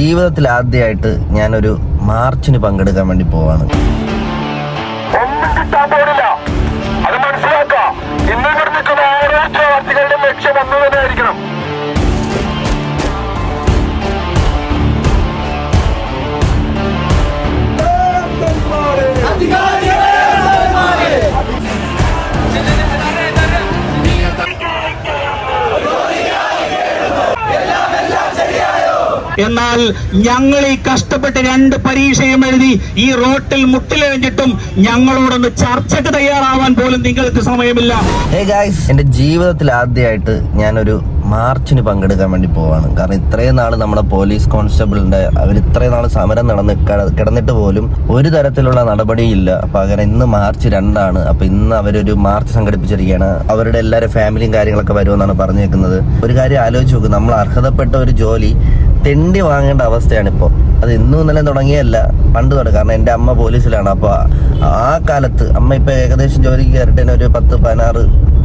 ജീവിതത്തിൽ ആദ്യമായിട്ട് ഞാനൊരു മാർച്ചിന് പങ്കെടുക്കാൻ വേണ്ടി പോവാണ്. എന്നാൽ ഞങ്ങൾ ഈ കഷ്ടപ്പെട്ട് രണ്ട് പരീക്ഷയും എഴുതി ഈ റോട്ടിൽ മുട്ടിലെഴിഞ്ഞിട്ടും ഞങ്ങളോടൊന്ന് ചർച്ചക്ക് തയ്യാറാവാൻ പോലും നിങ്ങൾക്ക് സമയമില്ല. എന്റെ ജീവിതത്തിൽ ആദ്യമായിട്ട് ഞാനൊരു മാർച്ചിന് പങ്കെടുക്കാൻ വേണ്ടി പോവാണ്. കാരണം ഇത്രയും നാൾ നമ്മുടെ പോലീസ് കോൺസ്റ്റബിളിന്റെ അവർ ഇത്രയും നാൾ സമരം നടന്ന് കിടന്നിട്ട് പോലും ഒരു തരത്തിലുള്ള നടപടിയില്ല പകരം ഇന്ന് മാർച്ച് രണ്ടാണ്. അപ്പൊ ഇന്ന് അവരൊരു മാർച്ച് സംഘടിപ്പിച്ചിരിക്കുകയാണ്. അവരുടെ എല്ലാവരും ഫാമിലിയും കാര്യങ്ങളൊക്കെ വരുമെന്നാണ് പറഞ്ഞേക്കുന്നത്. ഒരു കാര്യം ആലോചിച്ച് നോക്ക്. നമ്മൾ അർഹതപ്പെട്ട ഒരു ജോലി തെണ്ടി വാങ്ങേണ്ട അവസ്ഥയാണ് ഇപ്പോൾ അത് ഇന്നും ഇന്നലെ തുടങ്ങിയല്ല പണ്ട് തുടങ്ങി. കാരണം എന്റെ അമ്മ പോലീസിലാണ്. അപ്പോൾ ആ കാലത്ത് അമ്മ ഇപ്പോൾ ഏകദേശം ജോലിക്ക് കയറിയിട്ട് തന്നെ ഒരു പത്ത് പതിനാറ്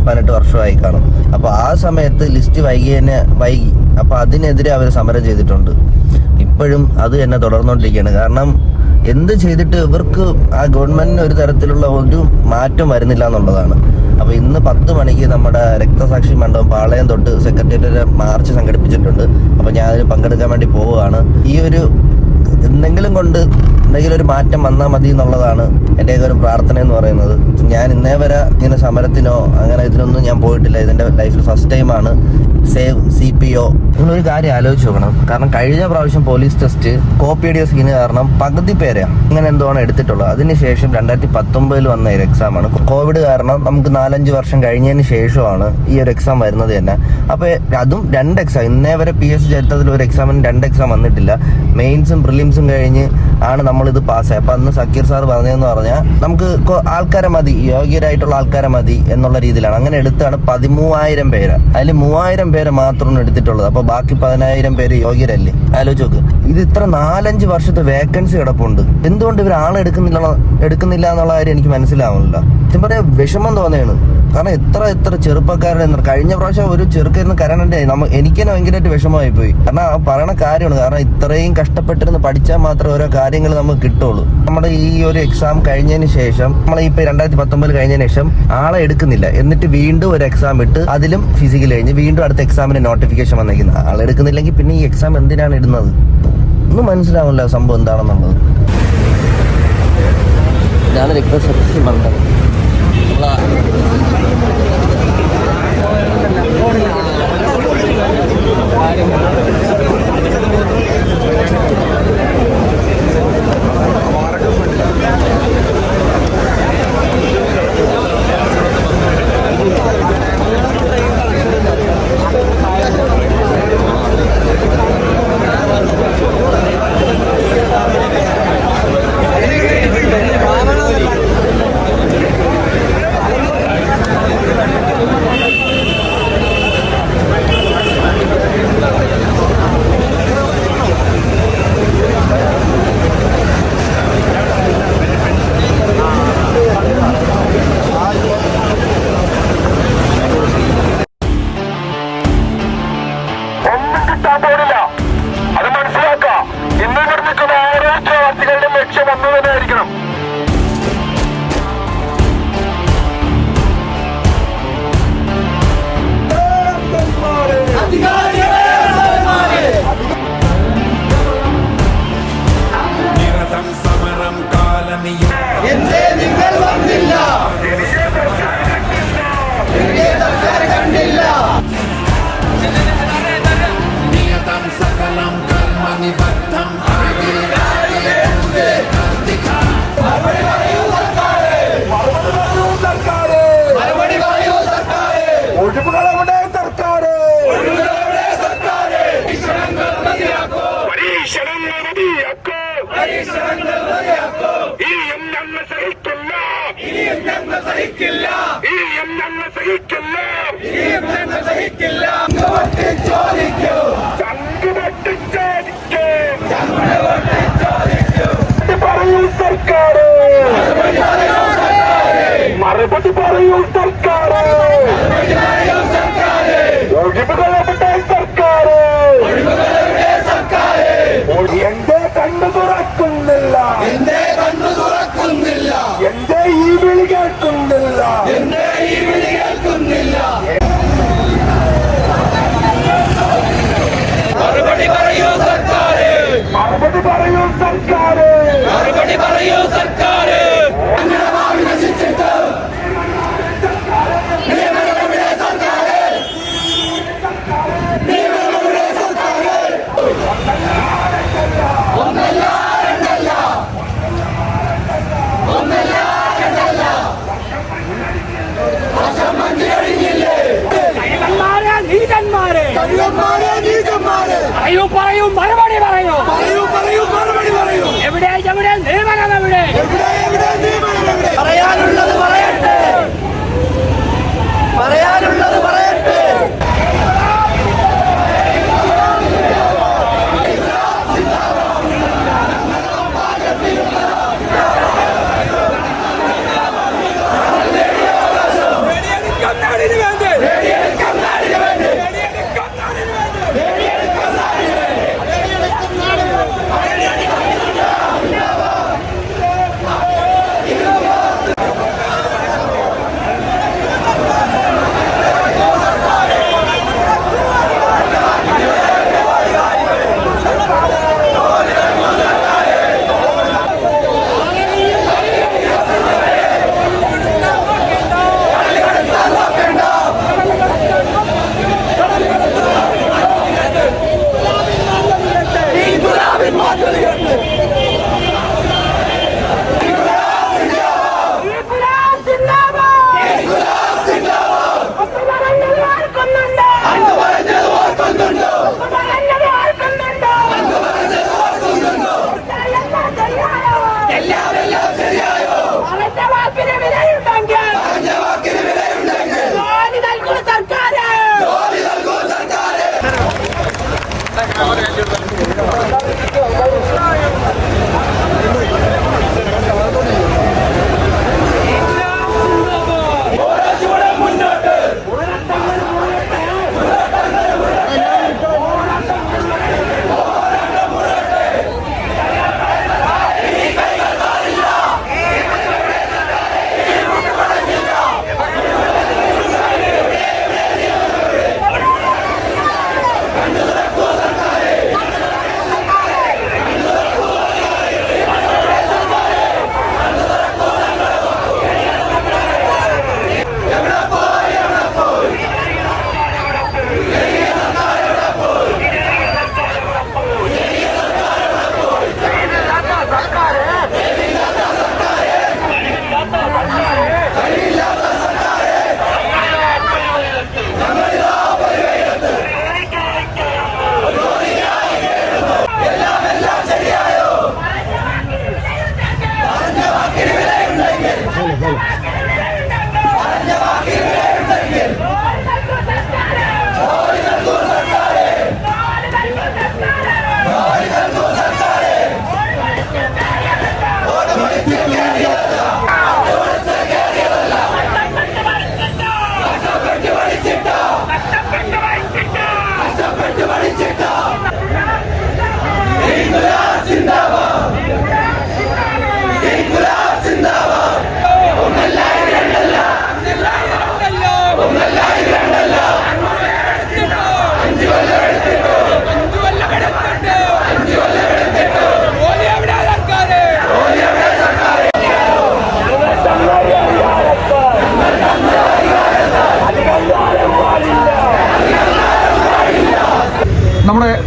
പതിനെട്ട് വർഷമായി കാണും. അപ്പോൾ ആ സമയത്ത് ലിസ്റ്റ് വൈകി തന്നെ വൈകി. അപ്പോൾ അതിനെതിരെ അവർ സമരം ചെയ്തിട്ടുണ്ട്. ഇപ്പോഴും അത് തന്നെ തുടർന്നുകൊണ്ടിരിക്കുകയാണ് കാരണം എന്ത് ചെയ്തിട്ട് ഇവർക്ക് ആ ഗവൺമെന്റിന് ഒരു തരത്തിലുള്ള ഒരു മാറ്റം വരുന്നില്ല എന്നുള്ളതാണ്. അപ്പോൾ ഇന്ന് പത്ത് മണിക്ക് നമ്മുടെ രക്തസാക്ഷി മണ്ഡപം പാളയം തൊട്ട് സെക്രട്ടേറിയറ്റ് മാർച്ച് സംഘടിപ്പിച്ചിട്ടുണ്ട്. അപ്പോൾ ഞാൻ അതിൽ പങ്കെടുക്കാൻ വേണ്ടി പോവുകയാണ്. ഈ ഒരു എന്തെങ്കിലും കൊണ്ട് എന്തെങ്കിലും ഒരു മാറ്റം വന്നാൽ മതി എന്നുള്ളതാണ് എന്റെ ഒരു പ്രാർത്ഥന എന്ന് പറയുന്നത്. ഞാൻ ഇന്നേ വരെ ഇങ്ങനെ സമരത്തിനോ അങ്ങനെ ഇതിനൊന്നും ഞാൻ പോയിട്ടില്ല. ഇതിന്റെ ലൈഫിൽ ഫസ്റ്റ് ടൈമാണ് സേവ് സി പി ഒ. നിങ്ങളൊരു കാര്യം ആലോചിച്ച് നോക്കണം. കാരണം കഴിഞ്ഞ പ്രാവശ്യം പോലീസ് ടെസ്റ്റ് കോപ്പി അടിയ സീന് കാരണം പകുതി ഇങ്ങനെ എന്തോ ആണ് എടുത്തിട്ടുള്ളത്. അതിനുശേഷം രണ്ടായിരത്തി പത്തൊമ്പതിൽ വന്ന ഒരു എക്സാമാണ് കോവിഡ് കാരണം നമുക്ക് നാലഞ്ച് വർഷം കഴിഞ്ഞതിന് ശേഷമാണ് ഈ ഒരു എക്സാം വരുന്നത് തന്നെ. അപ്പോൾ അതും രണ്ട് എക്സാം ഇന്നേ വരെ പി എസ് ചരിത്രത്തിൽ ഒരു എക്സാമിന് രണ്ട് എക്സാം വന്നിട്ടില്ല. മെയിൻസും പ്രിലിംസും കഴിഞ്ഞ് ആണ് നമ്മളിത് പാസ്സായി അപ്പം അന്ന് സക്കീർ സാർ പറഞ്ഞതെന്ന് പറഞ്ഞാൽ നമുക്ക് ആൾക്കാരെ മതി യോഗ്യരായിട്ടുള്ള ആൾക്കാരെ മതി എന്നുള്ള രീതിയിലാണ്. അങ്ങനെ എടുത്താണ് പതിമൂവായിരം പേര്. അതിൽ മൂവായിരം പേര് മാത്രമാണ് എടുത്തിട്ടുള്ളത്. അപ്പോൾ ബാക്കി പതിനായിരം പേര് യോഗ്യരല്ലേ? ആലോചിച്ച് നോക്ക്. ഇത് ഇത്ര നാലഞ്ച് വർഷത്തെ വേക്കൻസി കിടപ്പുണ്ട്. എന്തുകൊണ്ട് ഇവർ ആളെടുക്കുന്നില്ല എടുക്കുന്നില്ല എന്നുള്ള കാര്യം എനിക്ക് മനസ്സിലാവുന്നില്ല. സത്യം പറയാ വിഷമം തോന്നിയാണ്. കാരണം എത്ര എത്ര ചെറുപ്പക്കാരുടെ കഴിഞ്ഞ പ്രാവശ്യം ഒരു ചെറുക്കരുന്ന് കരണന്റെ നമ്മ എനിക്ക് തന്നെ ഭയങ്കരമായിട്ട് വിഷമമായി പോയി. കാരണം ആ പറയണ കാര്യമാണ്. കാരണം ഇത്രയും കഷ്ടപ്പെട്ടിരുന്ന് പഠിച്ചാൽ മാത്രമേ ഓരോ കാര്യങ്ങൾ നമുക്ക് കിട്ടുള്ളൂ. നമ്മുടെ ഈ ഒരു എക്സാം കഴിഞ്ഞതിന് ശേഷം നമ്മൾ ഇപ്പൊ രണ്ടായിരത്തി പത്തൊമ്പതിൽ കഴിഞ്ഞതിന് ശേഷം ആളെ എടുക്കുന്നില്ല. എന്നിട്ട് വീണ്ടും ഒരു എക്സാം ഇട്ട് അതിലും ഫിസിക്കൽ കഴിഞ്ഞ് വീണ്ടും അടുത്ത എക്സാമിന് നോട്ടിഫിക്കേഷൻ വന്നിരിക്കുന്നത് ആളെ എടുക്കുന്നില്ലെങ്കിൽ പിന്നെ ഈ എക്സാം എന്തിനാണ് ഇടുന്നത്? ഒന്നും മനസ്സിലാവില്ല സംഭവം എന്താണെന്നുള്ളത്. ഇതാണ് രക്തശക്തി മണ്ഡലം ഒന്നും കിട്ടാൻ പോണില്ല അത് മനസ്സിലാക്കുക ഇന്ന് നിർമ്മിക്കുന്ന ഉദ്യോഗാർത്ഥികളുടെയും ലക്ഷ്യം ഒന്ന് പറയൂ പറയൂ മറുപടി പറയൂ. പറയൂ പറയൂ മറുപടി പറയൂ. എവിടെ എവിടെ നിയമനം എവിടെ? പറയാനുള്ളത് പറയട്ടെ. പറയാനുള്ളത് പറയട്ടെ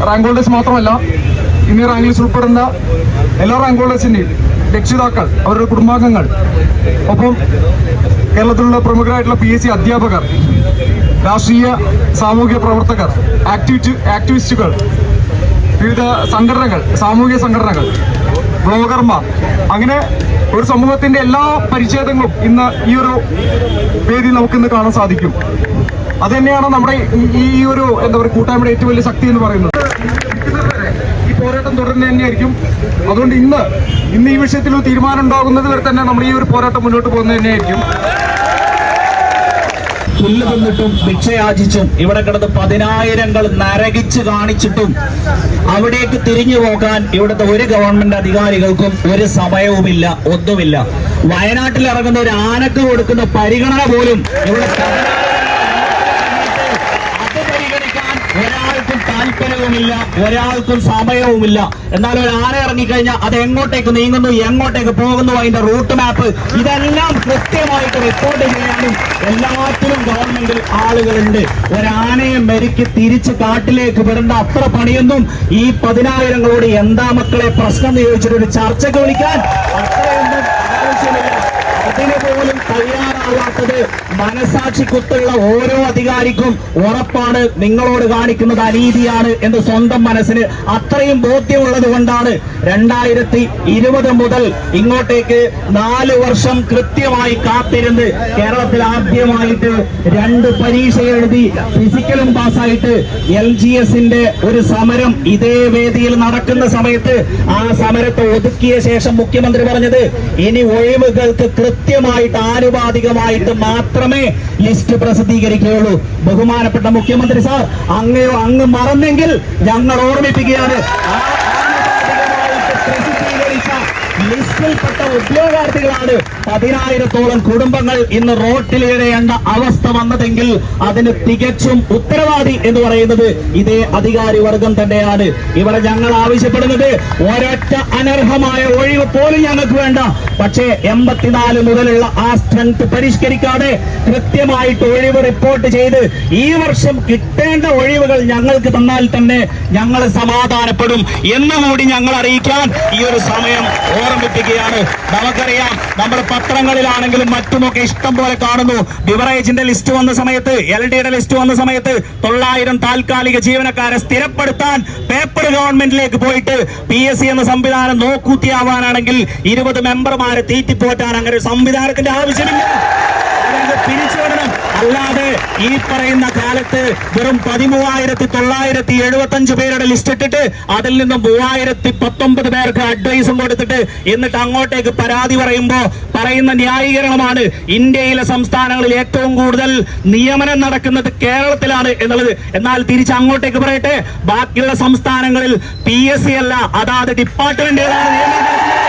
റാങ്ക് ഹോൾഡേഴ്സ് മാത്രമല്ല ഇനി റാങ്ക് ഉൾപ്പെടുന്ന എല്ലാ റാങ്ക് ഹോൾഡേഴ്സിന്റെയും രക്ഷിതാക്കൾ അവരുടെ കുടുംബാംഗങ്ങൾ ഒപ്പം കേരളത്തിലുള്ള പ്രമുഖരായിട്ടുള്ള പി എസ് സി അധ്യാപകർ രാഷ്ട്രീയ സാമൂഹിക പ്രവർത്തകർ ആക്ടിവിറ്റി ആക്ടിവിസ്റ്റുകൾ വിവിധ സംഘടനകൾ സാമൂഹിക സംഘടനകൾ ബ്ലോഗർമാർ അങ്ങനെ ഒരു സമൂഹത്തിന്റെ എല്ലാ പരിച്ഛേദങ്ങളും ഇന്ന് ഈ ഒരു വേദി നമുക്കിന്ന് കാണാൻ സാധിക്കും. അത് തന്നെയാണ് നമ്മുടെ ഈ- ഒരു എന്താ പറയുക കൂട്ടായ്മയുടെ ഏറ്റവും വലിയ ശക്തി എന്ന് പറയുന്നത്. ഈ പോരാട്ടം തുടരുന്നത് തന്നെയായിരിക്കും. അതുകൊണ്ട് ഇന്ന് ഇന്ന് ഈ വിഷയത്തിൽ ഒരു തീരുമാനം ഉണ്ടാകുന്നത് വരെ തന്നെ നമ്മൾ ഈ ഒരു പോരാട്ടം മുന്നോട്ട് പോകുന്നത് തന്നെയായിരിക്കും. പുല്ല് തിന്നിട്ടും ഭിക്ഷയാചിച്ചും ഇവിടെ കിടന്ന് പതിനായിരങ്ങൾ നരകിച്ച് കാണിച്ചിട്ടും അവിടേക്ക് തിരിഞ്ഞു പോകാൻ ഇവിടുത്തെ ഒരു ഗവൺമെന്റ് അധികാരികൾക്കും ഒരു സമയവുമില്ല ഒന്നുമില്ല. വയനാട്ടിൽ ഇറങ്ങുന്ന ഒരു ആനക്ക് കൊടുക്കുന്ന പരിഗണന പോലും ഇവിടെ അത് പരിഗണിക്കാൻ ഒരാൾക്കും താല്പര്യവുമില്ല ഒരാൾക്കും സമയവുമില്ല. എന്നാൽ ഒരു ആന ഇറങ്ങിക്കഴിഞ്ഞാൽ അത് എങ്ങോട്ടേക്ക് നീങ്ങുന്നു എങ്ങോട്ടേക്ക് പോകുന്നു അതിന്റെ റൂട്ട് മാപ്പ് ഇതെല്ലാം കൃത്യമായിട്ട് റിപ്പോർട്ട് ചെയ്യാനും എല്ലാത്തിനും ഗവൺമെന്റിൽ ആളുകളുണ്ട്. ഒരാനയെ മെരുക്കി തിരിച്ച് കാട്ടിലേക്ക് വിടേണ്ട അത്ര പണിയൊന്നും ഈ പതിനായിരങ്ങളോട് എന്താ മക്കളെ പ്രശ്നം എന്ന് ഒരു ചർച്ചയ്ക്ക് വിളിക്കാൻ? അതിന് പോലും തയ്യാറാവാത്തത് മനസാക്ഷി കുത്തുള്ള ഓരോ അധികാരിക്കും ഉറപ്പാണ് നിങ്ങളോട് കാണിക്കുന്നത് അനീതിയാണ് എന്ന് സ്വന്തം മനസ്സിന് അത്രയും ബോധ്യമുള്ളത് കൊണ്ടാണ് രണ്ടായിരത്തി ഇരുപത് മുതൽ ഇങ്ങോട്ടേക്ക് നാല് വർഷം കൃത്യമായി കാത്തിരുന്ന് കേരളത്തിൽ ആദ്യമായിട്ട് രണ്ട് പരീക്ഷ എഴുതി ഫിസിക്കലും പാസ്സായിട്ട് എൽ ജി എസിന്റെ ഒരു സമരം ഇതേ വേദിയിൽ നടക്കുന്ന സമയത്ത് ആ സമരത്തെ ഒതുക്കിയ ശേഷം മുഖ്യമന്ത്രി പറഞ്ഞത് ഇനി ഒഴിവുകൾക്ക് കൃത്യമായിട്ട് ആനുപാതികമായിട്ട് മാത്രമേ ലിസ്റ്റ് പ്രസിദ്ധീകരിക്കുകയുള്ളൂ. ബഹുമാനപ്പെട്ട മുഖ്യമന്ത്രി സാർ അങ്ങയോ അങ്ങ് മറന്നെങ്കിൽ ഞങ്ങൾ ഓർമ്മിപ്പിക്കുകയാണ്. ലിസ്റ്റിൽപ്പെട്ട ഉദ്യോഗാർത്ഥികളാണ്. പതിനായിരത്തോളം കുടുംബങ്ങൾ ഇന്ന് റോട്ടിലിടേണ്ട അവസ്ഥ വന്നതെങ്കിൽ അതിന് തികച്ചും ഉത്തരവാദി എന്ന് പറയുന്നത് ഇതേ അധികാരി വർഗം തന്നെയാണ്. ഇവിടെ ഞങ്ങൾ ആവശ്യപ്പെടുന്നത് ഒരൊറ്റ അനർഹമായ ഒഴിവ് പോലും ഞങ്ങൾക്ക് വേണ്ട. പക്ഷേ എൺപത്തിനാല് മുതലുള്ള ആ സ്ട്രെങ്ത് പരിഷ്കരിക്കാതെ കൃത്യമായിട്ട് ഒഴിവ് റിപ്പോർട്ട് ചെയ്ത് ഈ വർഷം കിട്ടേണ്ട ഒഴിവുകൾ ഞങ്ങൾക്ക് തന്നാൽ തന്നെ ഞങ്ങൾ സമാധാനപ്പെടും എന്നുകൂടി ഞങ്ങൾ അറിയിക്കാൻ ഈ ഒരു സമയം ഓർമ്മിപ്പിക്കുകയാണ് നമുക്കറിയാം നമ്മൾ പത്രങ്ങളിലാണെങ്കിലും മറ്റുമൊക്കെ ഇഷ്ടം പോലെ കാണുന്നു. ബിവറേജിന്റെ ലിസ്റ്റ് വന്ന സമയത്ത് എൽ ഡിയുടെ ലിസ്റ്റ് വന്ന സമയത്ത് തൊള്ളായിരം താൽക്കാലിക ജീവനക്കാരെ സ്ഥിരപ്പെടുത്താൻ പേപ്പർ ഗവൺമെന്റിലേക്ക് പോയിട്ട് പി എസ് സി എന്ന സംവിധാനം നോക്കൂത്തിയാവാനാണെങ്കിൽ ഇരുപത് മെമ്പർമാരെ തീറ്റിപ്പോറ്റാൻ അങ്ങനെ ഒരു സംവിധാനത്തിന്റെ ആവശ്യമില്ല. അല്ലാതെ ഈ പറയുന്ന കാലത്ത് വെറും പതിമൂവായിരത്തി തൊള്ളായിരത്തി എഴുപത്തി അഞ്ച് പേരുടെ ലിസ്റ്റ് ഇട്ടിട്ട് അതിൽ നിന്ന് മൂവായിരത്തി പത്തൊമ്പത് പേർക്ക് അഡ്വൈസും കൊടുത്തിട്ട് എന്നിട്ട് അങ്ങോട്ടേക്ക് പരാതി പറയുമ്പോ പറയുന്ന ന്യായീകരണമാണ് ഇന്ത്യയിലെ സംസ്ഥാനങ്ങളിൽ ഏറ്റവും കൂടുതൽ നിയമനം നടക്കുന്നത് കേരളത്തിലാണ് എന്നുള്ളത്. എന്നാൽ തിരിച്ച് അങ്ങോട്ടേക്ക് പറയട്ടെ ബാക്കിയുള്ള സംസ്ഥാനങ്ങളിൽ പി എസ് സി അല്ല അതാത് ഡിപ്പാർട്ട്മെന്റുകളാണ് നിയമനം നടത്തുന്നത്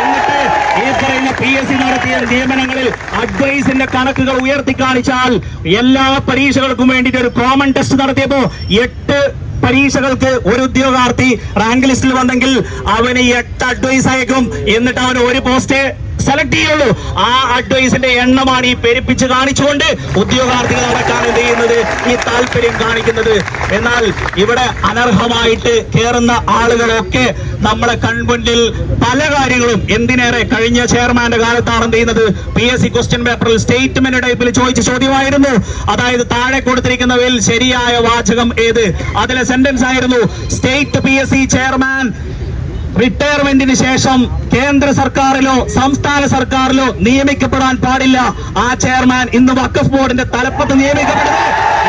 എന്നിട്ട് ഈ പറയുന്ന പി എസ് സി നടത്തിയ നിയമനങ്ങളിൽ അഡ്വൈസിന്റെ കണക്കുകൾ ഉയർത്തി കാണിച്ചാൽ എല്ലാ പരീക്ഷകൾക്കും വേണ്ടിയിട്ട് ഒരു കോമൺ ടെസ്റ്റ് നടത്തിയപ്പോ എട്ട് പരീക്ഷകൾക്ക് ഒരു ഉദ്യോഗാർത്ഥി റാങ്ക് ലിസ്റ്റിൽ വന്നെങ്കിൽ അവന് എട്ട് അഡ്വൈസ് അയക്കും. എന്നിട്ട് അവന് ഒരു പോസ്റ്റ് സെലക്ട് ചെയ്യുള്ളൂ. ആ അഡ്വൈസിന്റെ എണ്ണമാണ് ഈ പെരുപ്പിച്ച് കാണിച്ചുകൊണ്ട് ഉദ്യോഗാർത്ഥികൾ അടക്കാൻ എന്ത് ചെയ്യുന്നത്? ഈ താല്പര്യം കാണിക്കുന്നത്. എന്നാൽ ഇവിടെ അനർഹമായിട്ട് കയറുന്ന ആളുകളൊക്കെ നമ്മുടെ കൺമുന്നിൽ പല കാര്യങ്ങളും എന്തിനേറെ കഴിഞ്ഞ ചെയർമാന്റെ കാലത്താണ് എന്ത് ചെയ്യുന്നത്? പി എസ് സി ക്വസ്റ്റ്യൻ പേപ്പറിൽ സ്റ്റേറ്റ്മെന്റ് ടൈപ്പിൽ ചോദിച്ച ചോദ്യമായിരുന്നു. അതായത് താഴെ കൊടുത്തിരിക്കുന്നവയിൽ ശരിയായ വാചകം ഏത്? അതിലെ സെന്റൻസ് ആയിരുന്നു. സ്റ്റേറ്റ് പി ചെയർമാൻ റിട്ടയർമെന്റിന് ശേഷം കേന്ദ്ര സർക്കാരിലോ സംസ്ഥാന സർക്കാരിലോ നിയമിക്കപ്പെടാൻ പാടില്ല. ആ ചെയർമാൻ ഇന്ന് വഖഫ് ബോർഡിന്റെ തലപ്പത്ത് നിയമിക്കപ്പെടുന്നത്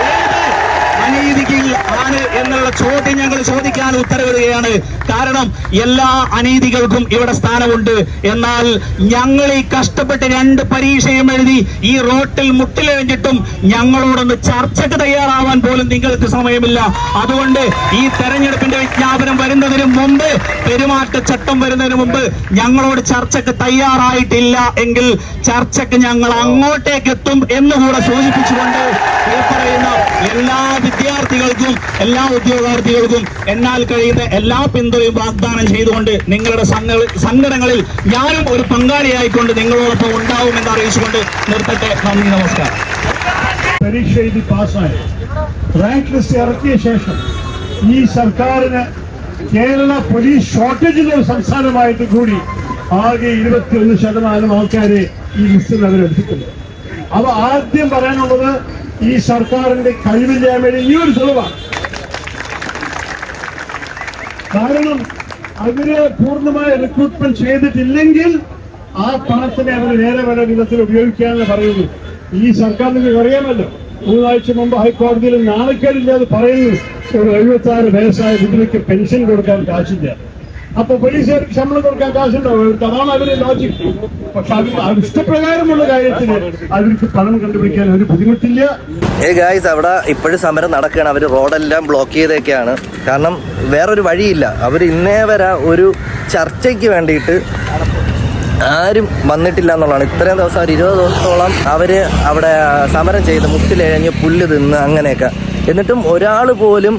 അനീതിക്ക് ആണ് എന്നുള്ള ചോദ്യം ഞങ്ങൾ ചോദിക്കാൻ ഉത്തരവിടുകയാണ്. കാരണം എല്ലാ അനീതികൾക്കും ഇവിടെ സ്ഥാനമുണ്ട്. എന്നാൽ ഞങ്ങൾ ഈ കഷ്ടപ്പെട്ട് രണ്ട് പരീക്ഷയും എഴുതി ഈ റോട്ടിൽ മുട്ടിലെഴിഞ്ഞിട്ടും ഞങ്ങളോടൊന്ന് ചർച്ചയ്ക്ക് തയ്യാറാവാൻ പോലും നിങ്ങൾക്ക് സമയമില്ല. അതുകൊണ്ട് ഈ തെരഞ്ഞെടുപ്പിന്റെ വിജ്ഞാപനം വരുന്നതിന് മുമ്പ് പെരുമാറ്റച്ചട്ടം വരുന്നതിന് മുമ്പ് ഞങ്ങളോട് ചർച്ചയ്ക്ക് തയ്യാറായിട്ടില്ല എങ്കിൽ ചർച്ചയ്ക്ക് ഞങ്ങൾ അങ്ങോട്ടേക്ക് എത്തും എന്നുകൂടെ സൂചിപ്പിച്ചുകൊണ്ട് ഈ പറയുന്ന എല്ലാ വിദ്യാർത്ഥികൾക്കും എല്ലാ ഉദ്യോഗാർത്ഥികൾക്കും എന്നാൽ കഴിയുന്ന എല്ലാ പിന്തുണയും വാഗ്ദാനം ചെയ്തുകൊണ്ട് നിങ്ങളുടെ സംഘടനകളിൽ ഞാനും ഒരു പങ്കാളിയായിക്കൊണ്ട് നിങ്ങളോടൊപ്പം ഉണ്ടാവുമെന്ന് അറിയിച്ചുകൊണ്ട് നിർത്തട്ടെ. നന്ദി നമസ്കാരം. പരീക്ഷ എഴുതി പാസ്സായി. റാങ്ക് ലിസ്റ്റ് ഇറക്കിയ ശേഷം ഈ സർക്കാരിന് കേരള പോലീസ് ഷോർട്ടേജിന്റെ ഒരു സംസ്ഥാനമായിട്ട് കൂടി ആകെ ഇരുപത്തിയൊന്ന് ശതമാനം ആൾക്കാരെ ഈ ലിസ്റ്റിൽ അവരെടുത്തിട്ടുണ്ട്. അവ ആദ്യം പറയാനുള്ളത് ഈ സർക്കാരിന്റെ കഴിവില്ലായ്മയുടെ ഈ ഒരു തെളിവാണ് കാരണം അവർ പൂർണമായ റിക്രൂട്ട്മെന്റ് ചെയ്തിട്ടില്ലെങ്കിൽ ആ പണത്തിനെ അവർ നേരെ വര വിധത്തിൽ ഉപയോഗിക്കാന്ന് പറയുന്നു ഈ സർക്കാർ നിങ്ങൾക്ക് അറിയാമല്ലോ മൂന്നാഴ്ച മുമ്പ് ഹൈക്കോടതിയിൽ നാണക്കേടില്ലാതെ പറയുന്നു ഒരു എഴുപത്തി ആറ് വയസ്സായ വിധവയ്ക്ക് പെൻഷൻ കൊടുക്കാൻ കാശില്ല. അപ്പൊ പോലീസുകാർക്ക് ശമ്പളം കൊടുക്കാൻ കാശുണ്ടാവും. അതാണ് അവരെ ലോജിക് പക്ഷെ അവർ ഇഷ്ടപ്രകാരമുള്ള കാര്യത്തിന് അവർക്ക് പണം കണ്ടുപിടിക്കാൻ ഒരു ബുദ്ധിമുട്ടില്ല. ഏ ഗായ്സ് അവിടെ ഇപ്പോഴും സമരം നടക്കുകയാണ്. അവർ റോഡെല്ലാം ബ്ലോക്ക് ചെയ്തേക്കാണ്. കാരണം വേറൊരു വഴിയില്ല. അവർ ഇന്നേ വരെ ഒരു ചർച്ചയ്ക്ക് വേണ്ടിയിട്ട് ആരും വന്നിട്ടില്ല എന്നുള്ളതാണ്. ഇത്രയും ദിവസം ഒരു ഇരുപത് ദിവസത്തോളം അവർ അവിടെ സമരം ചെയ്ത് മുട്ടിലെഴഞ്ഞ് പുല്ല് തിന്ന് അങ്ങനെയൊക്കെ. എന്നിട്ടും ഒരാൾ പോലും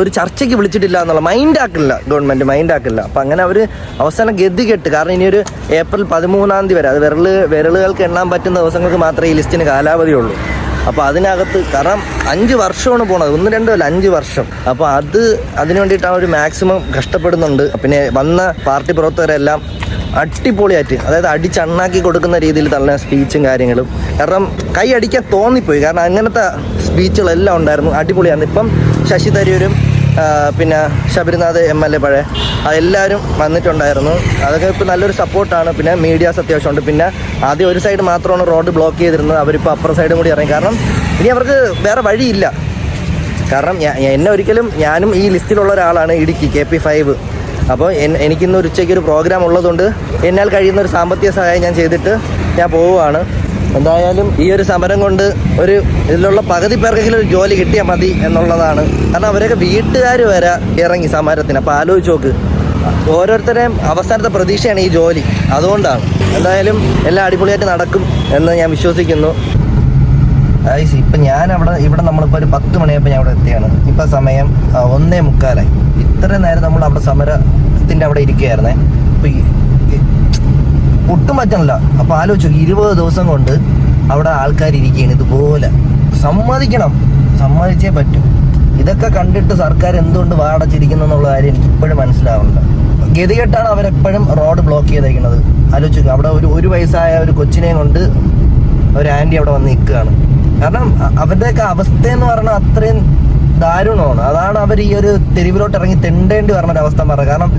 ഒരു ചർച്ചയ്ക്ക് വിളിച്ചിട്ടില്ല എന്നുള്ള മൈൻഡ് ആക്കില്ല ഗവൺമെന്റ് മൈൻഡ് ആക്കില്ല അപ്പം അങ്ങനെ അവർ അവസാനം ഗതി കെട്ട്. കാരണം ഇനിയൊരു ഏപ്രിൽ പതിമൂന്നാം തീയതി വരെ അത് വിരൽ വിരലുകൾക്ക് എണ്ണാൻ പറ്റുന്ന ദിവസങ്ങൾക്ക് മാത്രമേ ഈ ലിസ്റ്റിന് കാലാവധിയുള്ളൂ അപ്പോൾ അതിനകത്ത് കാരണം അഞ്ച് വർഷമാണ് പോണത്. ഒന്ന് രണ്ടോ അല്ല അഞ്ച് വർഷം. അപ്പോൾ അത് അതിനു വേണ്ടിയിട്ട് അവർ മാക്സിമം കഷ്ടപ്പെടുന്നുണ്ട്. പിന്നെ വന്ന പാർട്ടി പ്രവർത്തകരെല്ലാം അടിപൊളിയായിട്ട് അതായത് അടിച്ചണ്ണാക്കി കൊടുക്കുന്ന രീതിയിൽ തന്നെ സ്പീച്ചും കാര്യങ്ങളും. കാരണം കൈ അടിക്കാൻ തോന്നിപ്പോയി. കാരണം അങ്ങനത്തെ സ്പീച്ചുകളെല്ലാം ഉണ്ടായിരുന്നു. അടിപൊളിയായിരുന്നു. ഇപ്പം ശശി തരൂരും പിന്നെ ശബരിനാഥ് എം എൽ എ പഴയ അതെല്ലാവരും വന്നിട്ടുണ്ടായിരുന്നു. അതൊക്കെ ഇപ്പോൾ നല്ലൊരു സപ്പോർട്ടാണ് പിന്നെ മീഡിയാസ് അത്യാവശ്യമുണ്ട്. പിന്നെ ആദ്യം ഒരു സൈഡ് മാത്രമാണ് റോഡ് ബ്ലോക്ക് ചെയ്തിരുന്നത്. അവരിപ്പോൾ അപ്പുറം സൈഡും കൂടി ഇറങ്ങി. കാരണം ഇനി അവർക്ക് വേറെ വഴിയില്ല. കാരണം എന്നെ ഒരിക്കലും ഞാനും ഈ ലിസ്റ്റിലുള്ള ഒരാളാണ് ഇടുക്കി കെ പി ഫൈവ്. അപ്പോൾ എനിക്കിന്ന് ഉച്ചയ്ക്ക് ഒരു പ്രോഗ്രാം ഉള്ളതുകൊണ്ട് എന്നാൽ കഴിയുന്ന ഒരു സാമ്പത്തിക സഹായം ഞാൻ ചെയ്തിട്ട് ഞാൻ പോവുകയാണ്. എന്തായാലും ഈ ഒരു സമരം കൊണ്ട് ഒരു ഇതിലുള്ള പകുതി പേർക്കെങ്കിലും ഒരു ജോലി കിട്ടിയാൽ മതി എന്നുള്ളതാണ്. കാരണം അവരൊക്കെ വീട്ടുകാർ വരെ ഇറങ്ങി സമരത്തിന്. അപ്പോൾ ആലോചിച്ച് നോക്ക്. ഓരോരുത്തരെയും അവസാനത്തെ പ്രതീക്ഷയാണ് ഈ ജോലി. അതുകൊണ്ടാണ്. എന്തായാലും എല്ലാം അടിപൊളിയായിട്ട് നടക്കും എന്ന് ഞാൻ വിശ്വസിക്കുന്നു. ഐസ് ഇപ്പം ഞാൻ അവിടെ ഇവിടെ നമ്മളിപ്പോൾ ഒരു പത്ത് മണിയായപ്പോൾ ഞാൻ അവിടെ എത്തിയാണ്. ഇപ്പം സമയം ഒന്നേ മുക്കാലായി. ഇത്രയും നേരം നമ്മൾ അവിടെ സമരത്തിന്റെ അവിടെ ഇരിക്കുകയായിരുന്നേ. അപ്പോൾ ഒട്ടും പറ്റണില്ല അപ്പോൾ ആലോചിച്ചു ഇരുപത് ദിവസം കൊണ്ട് അവിടെ ആൾക്കാർ ഇരിക്കുകയാണ് ഇതുപോലെ. സമ്മതിക്കണം. സമ്മതിച്ചേ പറ്റും. ഇതൊക്കെ കണ്ടിട്ട് സർക്കാർ എന്തുകൊണ്ട് വാടച്ചിരിക്കുന്നു എന്നുള്ള കാര്യം എനിക്ക് ഇപ്പോഴും മനസ്സിലാവുന്നില്ല. ഗതികെട്ടാണ് അവരെപ്പോഴും റോഡ് ബ്ലോക്ക് ചെയ്തേക്കുന്നത്. ആലോചിച്ചു അവിടെ ഒരു ഒരു വയസ്സായ ഒരു കൊച്ചിനെയും കൊണ്ട് ഒരു ആന്റി അവിടെ വന്ന് നിൽക്കുകയാണ്. കാരണം അവരുടെയൊക്കെ അവസ്ഥ എന്ന് പറഞ്ഞാൽ അത്രയും ദാരുണമാണ്. അതാണ് അവർ ഈ ഒരു തെരുവിലോട്ട് ഇറങ്ങി തെണ്ടേണ്ടി വരണ ഒരു അവസ്ഥ പറഞ്ഞത്. കാരണം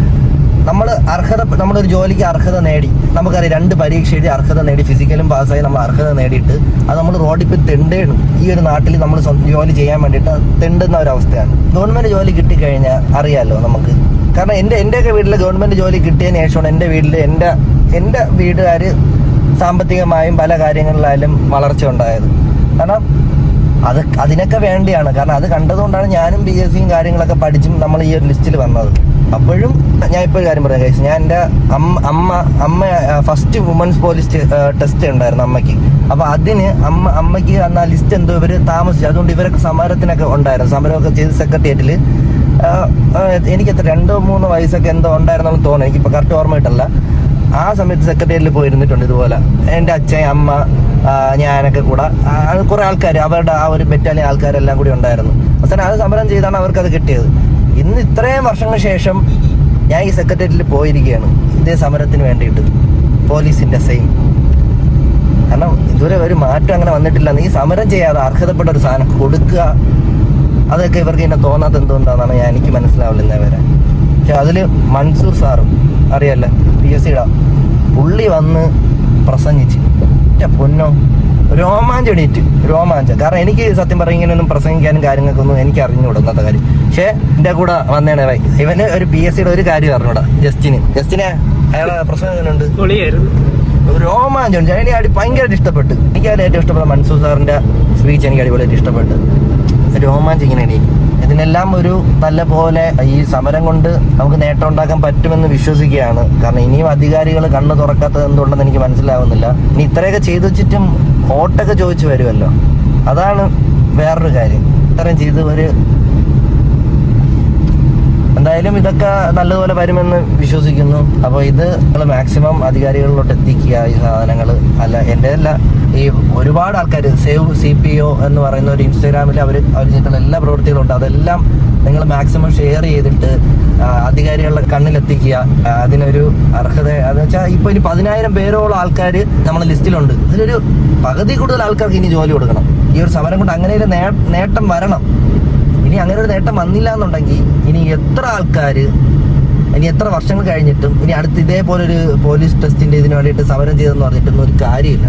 നമ്മൾ അർഹത നമ്മളൊരു ജോലിക്ക് അർഹത നേടി. നമുക്കറിയാം രണ്ട് പരീക്ഷ എഴുതി അർഹത നേടി. ഫിസിക്കലും പാസ്സായി നമ്മൾ അർഹത നേടിയിട്ട് അത് നമ്മൾ റോഡിൽ പോയി തെണ്ടേണം. ഈ ഒരു നാട്ടിൽ നമ്മൾ ജോലി ചെയ്യാൻ വേണ്ടിയിട്ട് തെണ്ടുന്ന ഒരു അവസ്ഥയാണ്. ഗവൺമെന്റ് ജോലി കിട്ടിക്കഴിഞ്ഞാൽ അറിയാമല്ലോ നമുക്ക്. കാരണം എന്റെ എന്റെയൊക്കെ വീട്ടിൽ ഗവൺമെന്റ് ജോലി കിട്ടിയതിന് ശേഷമാണ് എന്റെ വീട്ടിൽ എന്റെ എന്റെ വീട്ടുകാർ സാമ്പത്തികമായും പല കാര്യങ്ങളിലായാലും വളർച്ച ഉണ്ടായത്. കാരണം അത് അതിനൊക്കെ വേണ്ടിയാണ്. കാരണം അത് കണ്ടതുകൊണ്ടാണ് ഞാനും ബി എസ് സിയും കാര്യങ്ങളൊക്കെ പഠിച്ചും നമ്മൾ ഈ ഒരു ലിസ്റ്റിൽ വന്നത്. അപ്പോഴും ഞാൻ ഇപ്പോൾ കാര്യം പറയാം കഴിച്ചു ഞാൻ എന്റെ അമ്മ അമ്മ അമ്മ ഫസ്റ്റ് വുമൻസ് പോലീസ് ടെസ്റ്റ് ഉണ്ടായിരുന്നു അമ്മയ്ക്ക്. അപ്പോൾ അതിന് അമ്മ അമ്മയ്ക്ക് അന്ന് ആ ലിസ്റ്റ് എന്തോ ഇവർ താമസിച്ചു. അതുകൊണ്ട് ഇവരൊക്കെ സമരത്തിനൊക്കെ ഉണ്ടായിരുന്നു. സമരമൊക്കെ ചെയ്ത് സെക്രട്ടേറിയറ്റിൽ എനിക്ക് എത്ര രണ്ടോ മൂന്നോ വയസ്സൊക്കെ എന്തോ ഉണ്ടായിരുന്നെന്ന് തോന്നുന്നു. എനിക്കിപ്പോൾ കറക്റ്റ് ഓർമ്മ കിട്ടല്ല ആ സമയത്ത് സെക്രട്ടേറിയറ്റിൽ പോയിരുന്നിട്ടുണ്ട് ഇതുപോലെ. എന്റെ അച്ഛൻ അമ്മ ഞാനൊക്കെ കൂടെ. കുറേ ആൾക്കാർ അവരുടെ ആ ഒരു ബറ്റാലിയൻ ആൾക്കാരെല്ലാം കൂടി ഉണ്ടായിരുന്നു. അവസാനം അത് സമരം ചെയ്താണ് അവർക്കത് കിട്ടിയത്. ഇന്ന് ഇത്രയും വർഷങ്ങൾക്ക് ശേഷം ഞാൻ ഈ സെക്രട്ടേറിയറ്റിൽ പോയിരിക്കുകയാണ്. ഇതേ സമരത്തിന് വേണ്ടിയിട്ട്. പോലീസിന്റെ സെയിം കാരണം ഇതുവരെ ഒരു മാറ്റം അങ്ങനെ വന്നിട്ടില്ല. നീ സമരം ചെയ്യാതെ അർഹതപ്പെട്ട ഒരു സാധനം കൊടുക്കുക. അതൊക്കെ ഇവർക്ക് ഇങ്ങനെ തോന്നാത്ത എന്തുകൊണ്ടാണെന്നാണ് ഞാൻ എനിക്ക് മനസ്സിലാവില്ല ഇന്നേ വരെ. പക്ഷെ അതിൽ മൻസൂർ സാറും അറിയാല്ല പി എസ് സിയുടെ പുള്ളി വന്ന് പ്രസംഗിച്ച്. ഒറ്റ പൊന്നോ രോമാഞ്ചെണീറ്റ് രോമാഞ്ചം. കാരണം എനിക്ക് സത്യം പറഞ്ഞ ഇങ്ങനെയൊന്നും പ്രസംഗിക്കാനും കാര്യങ്ങൾക്കൊന്നും എനിക്ക് അറിഞ്ഞുകൂടാ ഇന്നത്തെ കാര്യം. പക്ഷേ എന്റെ കൂടെ വന്നേണേ വൈ ഇവന് ഒരു പി എസ് സിയുടെ ഒരു കാര്യം അറിഞ്ഞൂടാ ജസ്റ്റിന്. ജസ്റ്റിനെ അയാളെ പ്രസംഗം എങ്ങനെയുണ്ട്? രോമാഞ്ചം എനിക്ക് അടി ഭയങ്കരമായിട്ട് ഇഷ്ടപ്പെട്ടു. എനിക്ക് അതിൽ ഏറ്റവും ഇഷ്ടപ്പെട്ട മൻസൂർ സാറിന്റെ സ്പീച്ച് എനിക്ക് അടിപൊളിയായിട്ട് ഇഷ്ടപ്പെട്ടു. രോമാഞ്ചം ഇങ്ങനെ എണീക്കും ഇതിനെല്ലാം ഒരു നല്ല പോലെ ഈ സമരം കൊണ്ട് നമുക്ക് നേട്ടം ഉണ്ടാക്കാൻ പറ്റുമെന്ന് വിശ്വസിക്കുകയാണ്. കാരണം ഇനിയും അധികാരികൾ കണ്ണ് തുറക്കാത്തത് എന്തുകൊണ്ടെന്ന് എനിക്ക് മനസ്സിലാവുന്നില്ല. ഇനി ഇത്രയൊക്കെ ചെയ്തു വെച്ചിട്ടും വോട്ടൊക്കെ ചോദിച്ചു വരുമല്ലോ. അതാണ് വേറൊരു കാര്യം. ഇത്രയും ചെയ്ത് ഒരു എന്തായാലും ഇതൊക്കെ നല്ലതുപോലെ വരുമെന്ന് വിശ്വസിക്കുന്നു. അപ്പോൾ ഇത് നമ്മൾ മാക്സിമം അധികാരികളിലോട്ട് എത്തിക്കുക ഈ സാധനങ്ങൾ അല്ല എന്റെ അല്ല ഈ ഒരുപാട് ആൾക്കാർ സേവ് സി പി ഒ എന്ന് പറയുന്ന ഒരു ഇൻസ്റ്റാഗ്രാമിൽ അവർ അവർ ചെയ്തിട്ടുള്ള എല്ലാ പ്രവൃത്തികളും ഉണ്ട് അതെല്ലാം നിങ്ങൾ മാക്സിമം ഷെയർ ചെയ്തിട്ട് അധികാരികളുടെ കണ്ണിലെത്തിക്കുക. അതിനൊരു അർഹത എന്ന് വെച്ചാൽ ഇപ്പോൾ ഇനി പതിനായിരം പേരോളം ആൾക്കാർ നമ്മുടെ ലിസ്റ്റിലുണ്ട്. അതിലൊരു പകുതി കൂടുതൽ ആൾക്കാർക്ക് ഇനി ജോലി കൊടുക്കണം. ഈ ഒരു സമരം കൊണ്ട് അങ്ങനെ ഒരു നേട്ടം വരണം. ഇനി അങ്ങനെ ഒരു നേട്ടം വന്നില്ല എന്നുണ്ടെങ്കിൽ ഇനി എത്ര ആൾക്കാർ ഇനി എത്ര വർഷങ്ങൾ കഴിഞ്ഞിട്ടും ഇനി അടുത്ത് ഇതേപോലെ ഒരു പോലീസ് ടെസ്റ്റിന്റെ ഇതിന് വേണ്ടിയിട്ട് സമരം ചെയ്തെന്ന് പറഞ്ഞിട്ടൊന്നും ഒരു കാര്യമില്ല.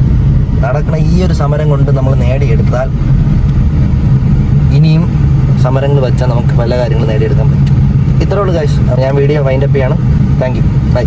നടക്കണ ഈ ഒരു സമരം കൊണ്ട് നമ്മൾ നേടിയെടുത്താൽ ഇനിയും സമരങ്ങൾ വെച്ചാൽ നമുക്ക് പല കാര്യങ്ങളും നേടിയെടുക്കാൻ പറ്റും. ഇത്രയുള്ള കാശ് ഞാൻ വീഡിയോ വൈൻഡപ്പ് ചെയ്യാണ്. Thank you bye